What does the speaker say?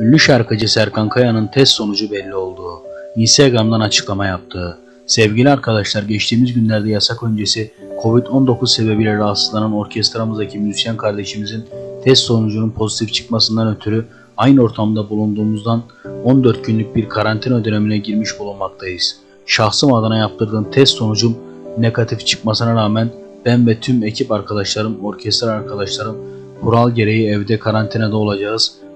Ünlü şarkıcı Serkan Kaya'nın test sonucu belli oldu. Instagram'dan açıklama yaptı. Sevgili arkadaşlar geçtiğimiz günlerde yasak öncesi Covid-19 sebebiyle rahatsızlanan orkestramızdaki müzisyen kardeşimizin test sonucunun pozitif çıkmasından ötürü aynı ortamda bulunduğumuzdan 14 günlük bir karantina dönemine girmiş bulunmaktayız. Şahsım adına yaptırdığım test sonucum negatif çıkmasına rağmen ben ve tüm ekip arkadaşlarım, orkestra arkadaşlarım kural gereği evde karantinada olacağız